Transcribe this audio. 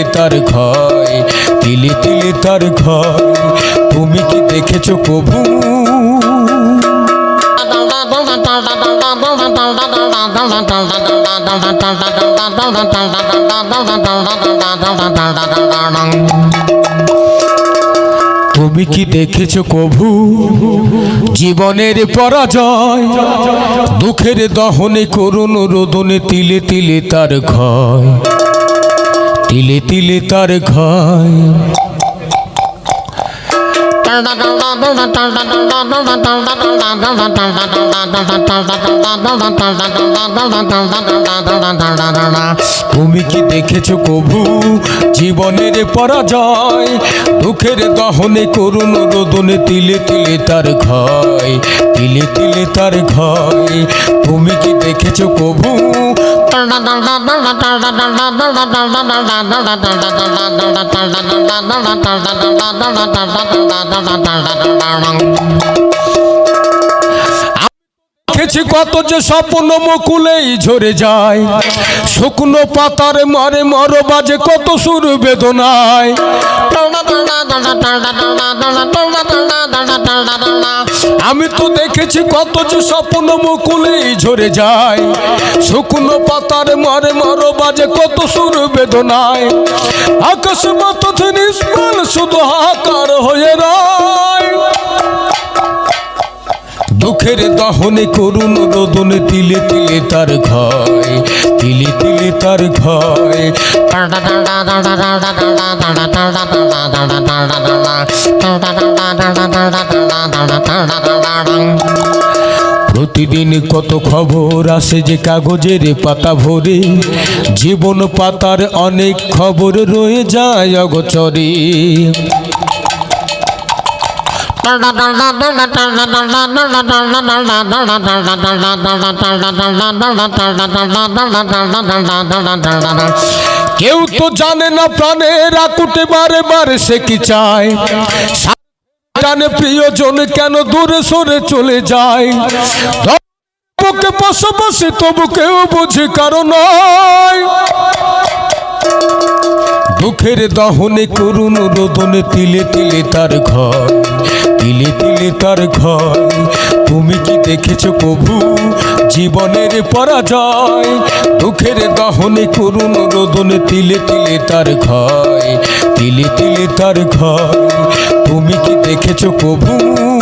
তিলে তার ক্ষয় তিলে তিলে তার ক্ষয় তুমি কি দেখেছ প্রভু? তুমি কি দেখেছ কভু জীবনের পরাজয়, দুঃখের দহনে করুণ রোদনে তিলে তিলে তার ক্ষয় তিলে তিলে তার ক্ষয় তুমি কি দেখেছ কভু জীবনের পরাজয়? দুঃখের দহনে করুণ রোদনে তিলে তিলে তার ক্ষয় তিলে তিলে তার ক্ষয় তুমি কি দেখেছ কভু কত যে স্বপ্ন মুকুলেই ঝরে যায়। শুকনো পাতার মারে মর বাজে কত সুর বেদনায়। আমি তো দেখেছি কত যে স্বপ্ন মুকুলেই ঝরে যায়। শুকনো পাতার মারে মারো বাজে কত সুর বেদনায়। আকাশ মত শুধু হাকার হয়ে দুঃখের দহনে করুণ রোদনে তিলে তিলে তার ঘয়, তিলে তিলে তার প্রতিদিন কত খবর আসে যে কাগজের পাতা ভরে, জীবন পাতার অনেক খবর রয়ে যায় অগচরে। কেউ তো জানে না প্রাণের আকুটে বারে বারে সে কি চায়। জানে প্রিয়জন কেন দূরে সরে চলে যায়। বুকে পাশাপাশি তবু কেউ বুঝে কারণ দুঃখের দহনে করুন রোদনে তিলে তিলে তার ঘর। তিলে তিলে তার ঘর। তুমি কি দেখেছ প্রভু? জীবনের পরাজয়। দুঃখের দহনে করুণ রোদনে তিলে তিলে তার ঘর। তিলে তিলে তার ঘর। তুমি কি দেখেছ প্রভু?